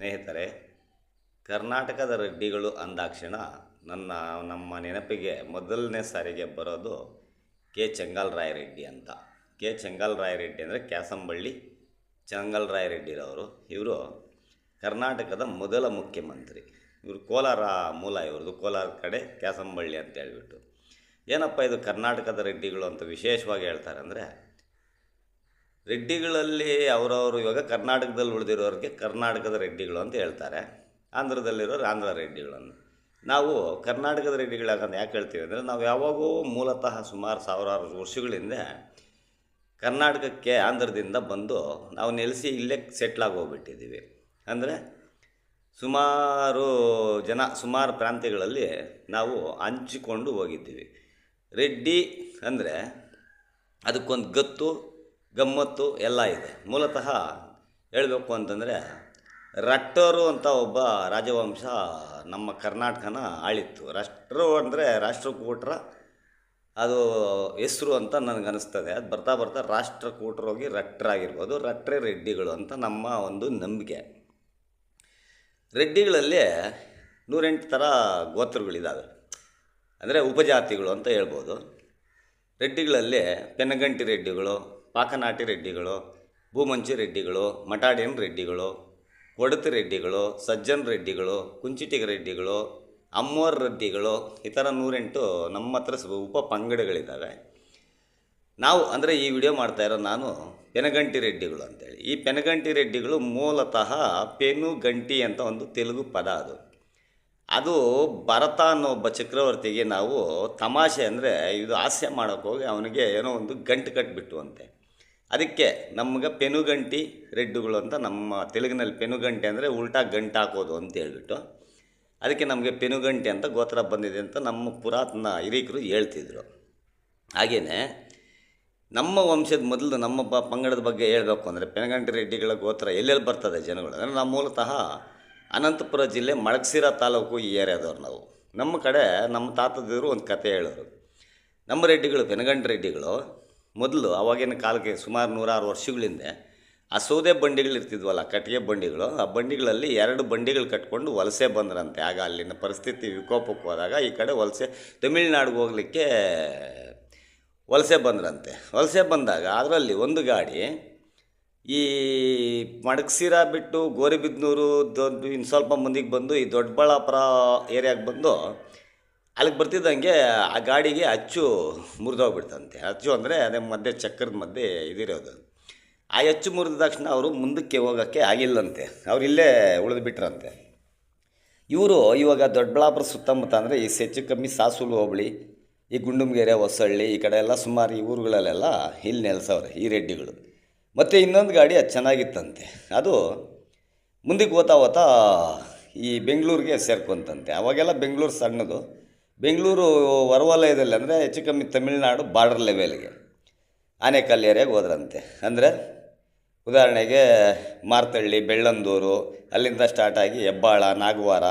ಸ್ನೇಹಿತರೆ, ಕರ್ನಾಟಕದ ರೆಡ್ಡಿಗಳು ಅಂದಾಕ್ಷಣ ನನ್ನ, ನಮ್ಮ ನೆನಪಿಗೆ ಮೊದಲನೇ ಸಾರಿಗೆ ಬರೋದು ಕೆ. ಚಂಗಾಲ್ ರೆಡ್ಡಿ ಅಂತ. ಕೆ. ಚಂಗಾಲ್ ರೆಡ್ಡಿ ಅಂದರೆ ಕ್ಯಾಸಂಬಳ್ಳಿ ಚಂಗಾಲ್ ರೆಡ್ಡಿರವರು ಇವರು ಕರ್ನಾಟಕದ ಮೊದಲ ಮುಖ್ಯಮಂತ್ರಿ. ಇವರು ಕೋಲಾರ ಮೂಲ, ಇವ್ರದ್ದು ಕೋಲಾರ ಕಡೆ ಕ್ಯಾಸಂಬಳ್ಳಿ ಅಂತ ಹೇಳ್ಬಿಟ್ಟು. ಏನಪ್ಪ ಇದು ಕರ್ನಾಟಕದ ರೆಡ್ಡಿಗಳು ಅಂತ ವಿಶೇಷವಾಗಿ ಹೇಳ್ತಾರೆ ಅಂದರೆ ರೆಡ್ಡಿಗಳಲ್ಲಿ ಅವರವರು ಇವಾಗ ಕರ್ನಾಟಕದಲ್ಲಿ ಉಳಿದಿರೋರಿಗೆ ಕರ್ನಾಟಕದ ರೆಡ್ಡಿಗಳು ಅಂತ ಹೇಳ್ತಾರೆ. ಆಂಧ್ರದಲ್ಲಿರೋರು ಆಂಧ್ರ ರೆಡ್ಡಿಗಳನ್ನು. ನಾವು ಕರ್ನಾಟಕದ ರೆಡ್ಡಿಗಳಾಗಂತ ಯಾಕೆ ಹೇಳ್ತೀವಿ ಅಂದರೆ ನಾವು ಯಾವಾಗೋ ಮೂಲತಃ ಸುಮಾರು ಸಾವಿರಾರು ವರ್ಷಗಳಿಂದ ಕರ್ನಾಟಕಕ್ಕೆ ಆಂಧ್ರದಿಂದ ಬಂದು ನಾವು ನೆಲೆಸಿ ಇಲ್ಲೇ ಸೆಟ್ಲಾಗಿ ಹೋಗ್ಬಿಟ್ಟಿದ್ದೀವಿ ಅಂದರೆ ಸುಮಾರು ಜನ, ಸುಮಾರು ಪ್ರಾಂತ್ಯಗಳಲ್ಲಿ ನಾವು ಹಂಚಿಕೊಂಡು ಹೋಗಿದ್ದೀವಿ. ರೆಡ್ಡಿ ಅಂದರೆ ಅದಕ್ಕೊಂದು ಗತ್ತು ಗಮ್ಮತ್ತು ಎಲ್ಲ ಇದೆ. ಮೂಲತಃ ಹೇಳಬೇಕು ಅಂತಂದರೆ ರಟ್ಟರು ಅಂತ ಒಬ್ಬ ರಾಜವಂಶ ನಮ್ಮ ಕರ್ನಾಟಕನ ಆಳಿತ್ತು. ರಾಷ್ಟ್ರ ಅಂದರೆ ರಾಷ್ಟ್ರಕೂಟರ, ಅದು ಹೆಸರು ಅಂತ ನನಗನ್ನಿಸ್ತದೆ. ಅದು ಬರ್ತಾ ಬರ್ತಾ ರಾಷ್ಟ್ರಕೂಟರೋಗಿ ರಟ್ಟರಾಗಿರ್ಬೋದು ರಟ್ರೆ ರೆಡ್ಡಿಗಳು ಅಂತ ನಮ್ಮ ಒಂದು ನಂಬಿಕೆ. ರೆಡ್ಡಿಗಳಲ್ಲಿ ನೂರೆಂಟು ಥರ ಗೋತ್ರಗಳಿದ್ದಾವೆ ಅಂದರೆ ಉಪಜಾತಿಗಳು ಅಂತ ಹೇಳ್ಬೋದು. ರೆಡ್ಡಿಗಳಲ್ಲಿ ಪೆನಗಂಟಿ ರೆಡ್ಡಿಗಳು ಪಾಕನಾಟಿ ರೆಡ್ಡಿಗಳು, ಭೂಮಂಚಿ ರೆಡ್ಡಿಗಳು ಮಟಾಡಿಯನ್ ರೆಡ್ಡಿಗಳು ಒಡತಿ ರೆಡ್ಡಿಗಳು, ಸಜ್ಜನ್ ರೆಡ್ಡಿಗಳು, ಕುಂಚಿಟಿಗ ರೆಡ್ಡಿಗಳು, ಅಮ್ಮೋರ್ ರೆಡ್ಡಿಗಳು ಈ ಥರ ನೂರೆಂಟು ನಮ್ಮ ಹತ್ರ ಉಪ ಪಂಗಡಗಳಿದ್ದಾವೆ ನಾವು ಅಂದರೆ ಈ ವಿಡಿಯೋ ಮಾಡ್ತಾ ಇರೋ ನಾನು ಪೆನಗಂಟಿ ರೆಡ್ಡಿಗಳು ಅಂತೇಳಿ. ಈ ಪೆನಗಂಟಿ ರೆಡ್ಡಿಗಳು ಮೂಲತಃ ಪೆನು ಗಂಟಿ ಅಂತ ಒಂದು ತೆಲುಗು ಪದ ಅದು. ಅದು ಭರತ ಅನ್ನೋ ಒಬ್ಬ ಚಕ್ರವರ್ತಿಗೆ ನಾವು ತಮಾಷೆ ಅಂದರೆ ಇದು ಹಾಸ್ಯ ಮಾಡೋಕ್ಕೋಗಿ ಅವನಿಗೆ ಏನೋ ಒಂದು ಗಂಟು ಕಟ್ಬಿಟ್ಟು ಅಂತೆ ಅದಕ್ಕೆ ನಮ್ಗೆ ಪೆನುಗಂಟಿ ರೆಡ್ಡುಗಳು ಅಂತ ನಮ್ಮ ತೆಲುಗಿನಲ್ಲಿ ಪೆನುಗಂಟೆ ಅಂದರೆ ಉಲ್ಟಾ ಗಂಟು ಹಾಕೋದು ಅಂತ ಹೇಳ್ಬಿಟ್ಟು ಅದಕ್ಕೆ ನಮಗೆ ಪೆನುಗಂಟಿ ಅಂತ ಗೋತ್ರ ಬಂದಿದೆ ಅಂತ ನಮ್ಮ ಪುರಾತನ ಹಿರೀಕರು ಹೇಳ್ತಿದ್ರು. ಹಾಗೆಯೇ ನಮ್ಮ ವಂಶದ ಮೊದಲು ನಮ್ಮ ಬ ಪಂಗಡದ ಬಗ್ಗೆ ಹೇಳಬೇಕು ಅಂದರೆ ಪೆನಗಂಟಿ ರೆಡ್ಡಿಗಳ ಗೋತ್ರ ಎಲ್ಲೆಲ್ಲಿ ಬರ್ತದೆ ಜನಗಳು? ಅಂದರೆ ನಾವು ಮೂಲತಃ ಅನಂತಪುರ ಜಿಲ್ಲೆ ಮಳಕ್ಸಿರ ತಾಲೂಕು ಈ ಏರಿಯಾದವ್ರು ನಾವು. ನಮ್ಮ ಕಡೆ ನಮ್ಮ ತಾತದಿರು ಒಂದು ಕತೆ ಹೇಳೋರು. ನಮ್ಮ ರೆಡ್ಡಿಗಳು, ಪೆನಗಂಟಿ ರೆಡ್ಡಿಗಳು ಮೊದಲು ಅವಾಗಿನ ಕಾಲಕ್ಕೆ ಸುಮಾರು ನೂರಾರು ವರ್ಷಗಳಿಂದ ಆ ಸೌದೆ ಬಂಡಿಗಳು ಇರ್ತಿದ್ವಲ್ಲ, ಕಟ್ಟಿಗೆ ಬಂಡಿಗಳು, ಆ ಬಂಡಿಗಳಲ್ಲಿ ಎರಡು ಬಂಡಿಗಳು ಕಟ್ಕೊಂಡು ವಲಸೆ ಬಂದ್ರಂತೆ. ಆಗ ಅಲ್ಲಿನ ಪರಿಸ್ಥಿತಿ ವಿಕೋಪಕ್ಕೆ ಹೋದಾಗ ಈ ಕಡೆ ವಲಸೆ, ತಮಿಳ್ನಾಡಿಗೆ ಹೋಗಲಿಕ್ಕೆ ವಲಸೆ ಬಂದ್ರಂತೆ. ವಲಸೆ ಬಂದಾಗ ಅದರಲ್ಲಿ ಒಂದು ಗಾಡಿ, ಈ ಮಡಕ್ಸಿರ ಬಿಟ್ಟು ಗೋರಿಬಿದ್ನೂರು ದೊಡ್ಡ ಇನ್ನು ಸ್ವಲ್ಪ ಮುಂದಿಗೆ ಬಂದು ಈ ದೊಡ್ಡಬಳ್ಳಾಪುರ ಏರಿಯಾಗೆ ಬಂದು ಅಲ್ಲಿಗೆ ಬರ್ತಿದ್ದಂಗೆ ಆ ಗಾಡಿಗೆ ಅಚ್ಚು ಮುರಿದೋಗ್ಬಿಡ್ತಂತೆ. ಅಚ್ಚು ಅಂದರೆ ಅದೇ ಮಧ್ಯೆ ಚಕ್ರದ ಮಧ್ಯೆ ಇದಿರೋದು. ಆ ಅಚ್ಚು ಮುರಿದ ತಕ್ಷಣ ಅವರು ಮುಂದಕ್ಕೆ ಹೋಗೋಕ್ಕೆ ಆಗಿಲ್ಲಂತೆ. ಅವ್ರು ಇಲ್ಲೇ ಉಳಿದು ಬಿಟ್ರಂತೆ. ಇವರು ಇವಾಗ ದೊಡ್ಡಬಳ್ಳಾಪುರ ಸುತ್ತಮುತ್ತ ಅಂದರೆ ಈ ಹೆಚ್ಚು ಕಮ್ಮಿ ಸಾಸುಲು ಹೋಬಳಿ, ಈ ಗುಂಡುಮಗೆರೆ ಹೊಸಳ್ಳಿ, ಈ ಕಡೆ ಎಲ್ಲ ಸುಮಾರು ಈ ಊರುಗಳಲ್ಲೆಲ್ಲ ಇಲ್ಲಿ ನೆಲೆಸವ್ರೆ, ಈ ರೆಡ್ಡಿಗಳು. ಮತ್ತು ಇನ್ನೊಂದು ಗಾಡಿ ಅದು ಚೆನ್ನಾಗಿತ್ತಂತೆ. ಅದು ಮುಂದಕ್ಕೆ ಹೋಗ್ತಾ ಹೋತಾ ಈ ಬೆಂಗಳೂರಿಗೆ ಸೇರ್ಕೊಂತಂತೆ. ಅವಾಗೆಲ್ಲ ಬೆಂಗಳೂರು ಸಣ್ಣದು. ಬೆಂಗಳೂರು ಹೊರವಲಯದಲ್ಲಿ ಅಂದರೆ ಹೆಚ್ಚು ಕಮ್ಮಿ ತಮಿಳುನಾಡು ಬಾರ್ಡರ್ ಲೆವೆಲ್ಗೆ ಆನೇಕಲ್ ಏರಿಯಾಗೆ ಹೋದ್ರಂತೆ. ಅಂದರೆ ಉದಾಹರಣೆಗೆ ಮಾರ್ತಳ್ಳಿ, ಬೆಳ್ಳಂದೂರು, ಅಲ್ಲಿಂದ ಸ್ಟಾರ್ಟ್ ಆಗಿ ಹೆಬ್ಬಾಳ, ನಾಗವಾರ,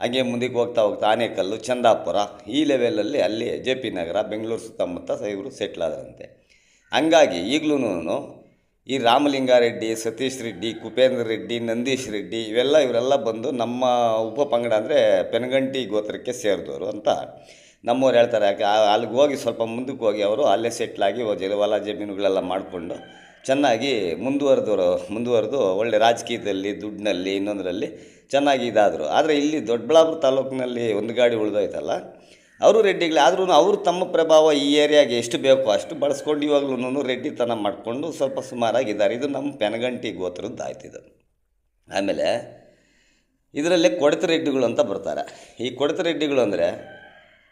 ಹಾಗೆ ಮುಂದಕ್ಕೆ ಹೋಗ್ತಾ ಹೋಗ್ತಾ ಆನೇಕಲ್ಲು, ಚಂದಾಪುರ, ಈ ಲೆವೆಲಲ್ಲಿ ಅಲ್ಲಿ ಜೆ ಪಿ ನಗರ, ಬೆಂಗಳೂರು ಸುತ್ತಮುತ್ತ ಇವರು ಸೆಟ್ಲ್ ಆದ್ರಂತೆ. ಹಂಗಾಗಿ ಈಗಲೂ ಈ ರಾಮಲಿಂಗಾರೆಡ್ಡಿ, ಸತೀಶ್ ರೆಡ್ಡಿ, ಕುಪೇಂದ್ರ ರೆಡ್ಡಿ, ನಂದೀಶ್ ರೆಡ್ಡಿ ಇವೆಲ್ಲ ಇವರೆಲ್ಲ ಬಂದು ನಮ್ಮ ಉಪ ಪಂಗಡ ಅಂದರೆ ಪೆನಗಂಟಿ ಗೋತ್ರಕ್ಕೆ ಸೇರಿದವರು ಅಂತ ನಮ್ಮವ್ರು ಹೇಳ್ತಾರೆ. ಯಾಕೆ ಅಲ್ಲಿಗೆ ಹೋಗಿ ಸ್ವಲ್ಪ ಮುಂದಕ್ಕೆ ಹೋಗಿ ಅವರು ಅಲ್ಲೇ ಸೆಟ್ಲಾಗಿ ಜಲವಾಲ ಜಮೀನುಗಳೆಲ್ಲ ಮಾಡಿಕೊಂಡು ಚೆನ್ನಾಗಿ ಮುಂದುವರೆದವರು, ಮುಂದುವರೆದು ಒಳ್ಳೆ ರಾಜಕೀಯದಲ್ಲಿ, ದುಡ್ಡಿನಲ್ಲಿ ಇನ್ನೊಂದರಲ್ಲಿ ಚೆನ್ನಾಗಿ ಇದಾದರು. ಆದರೆ ಇಲ್ಲಿ ದೊಡ್ಡಬಳ್ಳಾಪುರ ತಾಲೂಕಿನಲ್ಲಿ ಒಂದು ಗಾಡಿ ಉಳಿದೋಯ್ತಲ್ಲ ಅವರು ರೆಡ್ಡಿಗಳೇ ಆದ್ರೂ ಅವರು ತಮ್ಮ ಪ್ರಭಾವ ಈ ಏರಿಯಾಗೆ ಎಷ್ಟು ಬೇಕೋ ಅಷ್ಟು ಬಳಸ್ಕೊಂಡು ಇವಾಗಲೂ ರೆಡ್ಡಿತನ ಮಾಡಿಕೊಂಡು ಸ್ವಲ್ಪ ಸುಮಾರಾಗಿದ್ದಾರೆ. ಇದು ನಮ್ಮ ಪೆನಗಂಟಿ ಗೋತ್ರದ್ದು ಆಯ್ತಿದು ಆಮೇಲೆ ಇದರಲ್ಲಿ ಕೊಡತ ರೆಡ್ಡಿಗಳು ಅಂತ ಬರ್ತಾರೆ. ಈ ಕೊಡತ ರೆಡ್ಡಿಗಳು ಅಂದರೆ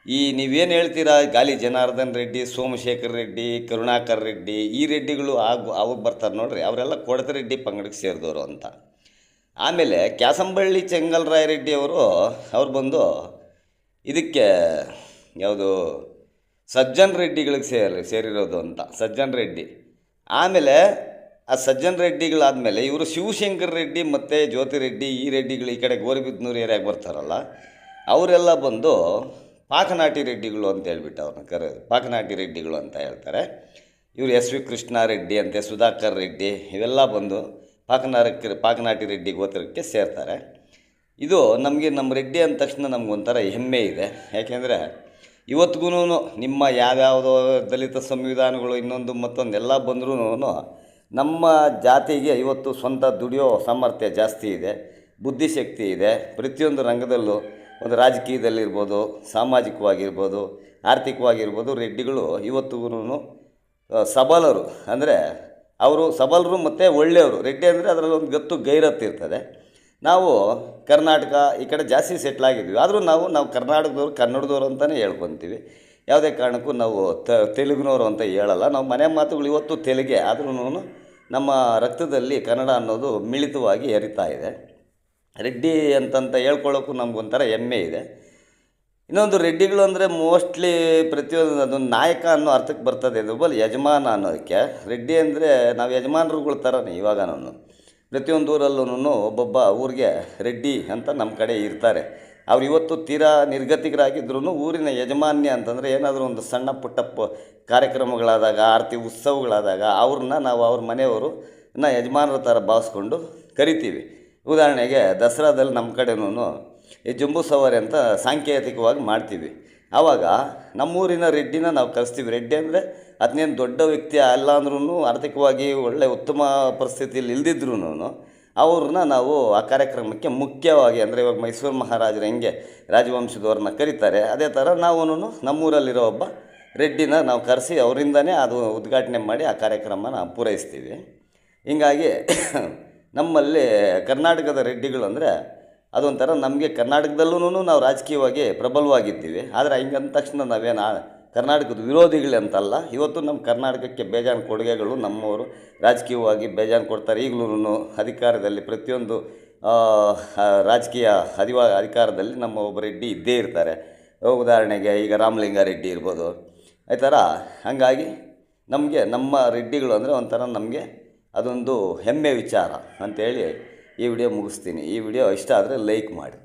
ಈ ನೀವೇನು ಹೇಳ್ತೀರಾ, ಗಾಲಿ ಜನಾರ್ದನ್ ರೆಡ್ಡಿ, ಸೋಮಶೇಖರ್ ರೆಡ್ಡಿ, ಕರುಣಾಕರ್ ರೆಡ್ಡಿ, ಈ ರೆಡ್ಡಿಗಳು ಆಗ ಅವಾಗ ಬರ್ತಾರೆ ನೋಡ್ರಿ, ಅವರೆಲ್ಲ ಕೊಡತ ರೆಡ್ಡಿ ಪಂಗಡಕ್ಕೆ ಸೇರಿದವರು ಅಂತ. ಆಮೇಲೆ ಕ್ಯಾಸಂಬಳ್ಳಿ ಚೆಂಗಲ್ರಾಯ ರೆಡ್ಡಿ ಅವರು, ಅವ್ರು ಬಂದು ಇದಕ್ಕೆ ಯಾವುದು ಸಜ್ಜನ್ ರೆಡ್ಡಿಗಳಿಗೆ ಸೇರಿ ಸೇರಿರೋದು ಅಂತ, ಸಜ್ಜನ್ ರೆಡ್ಡಿ. ಆಮೇಲೆ ಆ ಸಜ್ಜನ್ ರೆಡ್ಡಿಗಳಾದಮೇಲೆ ಇವರು ಶಿವಶಂಕರ್ ರೆಡ್ಡಿ ಮತ್ತು ಜ್ಯೋತಿ ರೆಡ್ಡಿ ಈ ರೆಡ್ಡಿಗಳು ಈ ಕಡೆ ಗೋರಿಬಿದ್ನೂರು ಏರಿಯಾಗೆ ಬರ್ತಾರಲ್ಲ, ಅವರೆಲ್ಲ ಬಂದು ಪಾಕನಾಟಿ ರೆಡ್ಡಿಗಳು ಅಂತ ಹೇಳ್ಬಿಟ್ಟು ಅವ್ರನ್ನ ಕರೆ, ಪಾಕನಾಟಿ ರೆಡ್ಡಿಗಳು ಅಂತ ಹೇಳ್ತಾರೆ. ಇವರು ಎಸ್ ವಿ ಕೃಷ್ಣಾರೆಡ್ಡಿ ಅಂತೆ, ಸುಧಾಕರ್ ರೆಡ್ಡಿ, ಇವೆಲ್ಲ ಬಂದು ಪಾಕನಾರಕ್ಕೆ ಪಾಕನಾಟಿ ರೆಡ್ಡಿ ಗೋತ್ರಕ್ಕೆ ಸೇರ್ತಾರೆ. ಇದು ನಮಗೆ ನಮ್ಮ ರೆಡ್ಡಿ ಅಂದ ತಕ್ಷಣ ನಮಗೊಂಥರ ಹೆಮ್ಮೆ ಇದೆ. ಯಾಕೆಂದರೆ ಇವತ್ತಿಗೂ ನಿಮ್ಮ ಯಾವ್ಯಾವುದೋ ದಲಿತ ಸಂವಿಧಾನಗಳು ಇನ್ನೊಂದು ಮತ್ತೊಂದು ಎಲ್ಲ ಬಂದ್ರೂ ನಮ್ಮ ಜಾತಿಗೆ ಇವತ್ತು ಸ್ವಂತ ದುಡಿಯೋ ಸಾಮರ್ಥ್ಯ ಜಾಸ್ತಿ ಇದೆ, ಬುದ್ಧಿಶಕ್ತಿ ಇದೆ. ಪ್ರತಿಯೊಂದು ರಂಗದಲ್ಲೂ ಒಂದು ರಾಜಕೀಯದಲ್ಲಿರ್ಬೋದು, ಸಾಮಾಜಿಕವಾಗಿರ್ಬೋದು, ಆರ್ಥಿಕವಾಗಿರ್ಬೋದು ರೆಡ್ಡಿಗಳು ಇವತ್ತಿಗೂ ಸಬಲರು. ಅಂದರೆ ಅವರು ಸಬಲರು ಮತ್ತು ಒಳ್ಳೆಯವರು. ರೆಡ್ಡಿ ಅಂದರೆ ಅದರಲ್ಲಿ ಒಂದು ಗತ್ತು ಗೈರತ್ತು ಇರ್ತದೆ. ನಾವು ಕರ್ನಾಟಕ ಈ ಕಡೆ ಜಾಸ್ತಿ ಸೆಟ್ಲ್ ಆದರೂ ನಾವು ನಾವು ಕರ್ನಾಟಕದವ್ರು, ಕನ್ನಡದವ್ರು ಅಂತಲೇ ಹೇಳ್ಕೊತೀವಿ. ಯಾವುದೇ ಕಾರಣಕ್ಕೂ ನಾವು ತೆಲುಗಿನವರು ಅಂತ ಹೇಳಲ್ಲ. ನಾವು ಮನೆ ಮಾತುಗಳು ಇವತ್ತು ತೆಲುಗೆ. ಆದ್ರೂ ನಮ್ಮ ರಕ್ತದಲ್ಲಿ ಕನ್ನಡ ಅನ್ನೋದು ಮಿಳಿತವಾಗಿ ಎರಿತಾ ಇದೆ. ರೆಡ್ಡಿ ಅಂತಂತ ಹೇಳ್ಕೊಳ್ಳೋಕ್ಕೂ ನಮಗೊಂಥರ ಹೆಮ್ಮೆ ಇದೆ. ಇನ್ನೊಂದು ರೆಡ್ಡಿಗಳು ಅಂದರೆ ಮೋಸ್ಟ್ಲಿ ಪ್ರತಿಯೊಂದು ಅದೊಂದು ನಾಯಕ ಅನ್ನೋ ಅರ್ಥಕ್ಕೆ ಬರ್ತದೆ. ಇದು ಬಲ್ ಯಜಮಾನ ಅನ್ನೋದಕ್ಕೆ. ರೆಡ್ಡಿ ಅಂದರೆ ನಾವು ಯಜಮಾನರುಗಳ ಥರನೇ ಇವಾಗ ನಾನು. ಪ್ರತಿಯೊಂದು ಊರಲ್ಲೂ ಒಬ್ಬೊಬ್ಬ ಊರಿಗೆ ರೆಡ್ಡಿ ಅಂತ ನಮ್ಮ ಕಡೆ ಇರ್ತಾರೆ. ಅವ್ರು ಇವತ್ತು ತೀರಾ ನಿರ್ಗತಿಕರಾಗಿದ್ರೂ ಊರಿನ ಯಜಮಾನ್ಯ ಅಂತಂದರೆ ಏನಾದರೂ ಒಂದು ಸಣ್ಣ ಪುಟ್ಟ ಪ ಕಾರ್ಯಕ್ರಮಗಳಾದಾಗ, ಆರತಿ ಉತ್ಸವಗಳಾದಾಗ ಅವ್ರನ್ನ ನಾವು ಅವ್ರ ಮನೆಯವರು ನ ಯಜಮಾನರ ಥರ ಭಾವಿಸ್ಕೊಂಡು ಕರಿತೀವಿ. ಉದಾಹರಣೆಗೆ ದಸರಾದಲ್ಲಿ ನಮ್ಮ ಕಡೆನೂ ಈ ಜಂಬೂ ಸವಾರಿ ಅಂತ ಸಾಂಕೇತಿಕವಾಗಿ ಮಾಡ್ತೀವಿ. ಆವಾಗ ನಮ್ಮೂರಿನ ರೆಡ್ಡಿನ ನಾವು ಕರೆಸ್ತೀವಿ. ರೆಡ್ಡಿ ಅಂದರೆ ಅದನ್ನೇನು ದೊಡ್ಡ ವ್ಯಕ್ತಿ ಅಲ್ಲ ಅಂದ್ರೂ ಆರ್ಥಿಕವಾಗಿ ಒಳ್ಳೆ ಉತ್ತಮ ಪರಿಸ್ಥಿತಿಯಲ್ಲಿ ಇಲ್ದಿದ್ರೂ ಅವ್ರನ್ನ ನಾವು ಆ ಕಾರ್ಯಕ್ರಮಕ್ಕೆ ಮುಖ್ಯವಾಗಿ ಅಂದರೆ ಇವಾಗ ಮೈಸೂರು ಮಹಾರಾಜರು ಹೆಂಗೆ ರಾಜವಂಶದವ್ರನ್ನ ಕರೀತಾರೆ, ಅದೇ ಥರ ನಾವು ನಮ್ಮೂರಲ್ಲಿರೋ ಒಬ್ಬ ರೆಡ್ಡಿನ ನಾವು ಕರೆಸಿ ಅವರಿಂದನೇ ಅದು ಉದ್ಘಾಟನೆ ಮಾಡಿ ಆ ಕಾರ್ಯಕ್ರಮನ ಪೂರೈಸ್ತೀವಿ. ಹೀಗಾಗಿ ನಮ್ಮಲ್ಲಿ ಕರ್ನಾಟಕದ ರೆಡ್ಡಿಗಳು ಅಂದರೆ ಅದೊಂಥರ ನಮಗೆ ಕರ್ನಾಟಕದಲ್ಲೂ ನಾವು ರಾಜಕೀಯವಾಗಿ ಪ್ರಬಲವಾಗಿದ್ದೀವಿ. ಆದರೆ ಹಿಂಗಂದ ತಕ್ಷಣ ನಾವೇನು ಕರ್ನಾಟಕದ ವಿರೋಧಿಗಳಂತಲ್ಲ, ಇವತ್ತು ನಮ್ಮ ಕರ್ನಾಟಕಕ್ಕೆ ಬೇಜಾನ್ ಕೊಡುಗೆಗಳು ನಮ್ಮವರು ರಾಜಕೀಯವಾಗಿ ಬೇಜಾನ್ ಕೊಡ್ತಾರೆ. ಈಗಲೂ ಅಧಿಕಾರದಲ್ಲಿ ಪ್ರತಿಯೊಂದು ರಾಜಕೀಯ ಅಧಿವಾ, ಅಧಿಕಾರದಲ್ಲಿ ನಮ್ಮ ಒಬ್ಬ ರೆಡ್ಡಿ ಇದ್ದೇ ಇರ್ತಾರೆ. ಉದಾಹರಣೆಗೆ ಈಗ ರಾಮಲಿಂಗಾರೆಡ್ಡಿ ಇರ್ಬೋದು. ಈ ಥರ ಹಾಗಾಗಿ ನಮಗೆ, ನಮ್ಮ ರೆಡ್ಡಿಗಳು ಅಂದರೆ ಒಂಥರ ನಮಗೆ ಅದೊಂದು ಹೆಮ್ಮೆ ವಿಚಾರ ಅಂತೇಳಿ ಈ ವಿಡಿಯೋ ಮುಗಿಸ್ತೀನಿ. ಈ ವಿಡಿಯೋ ಇಷ್ಟ ಆದರೆ ಲೈಕ್ ಮಾಡಿ.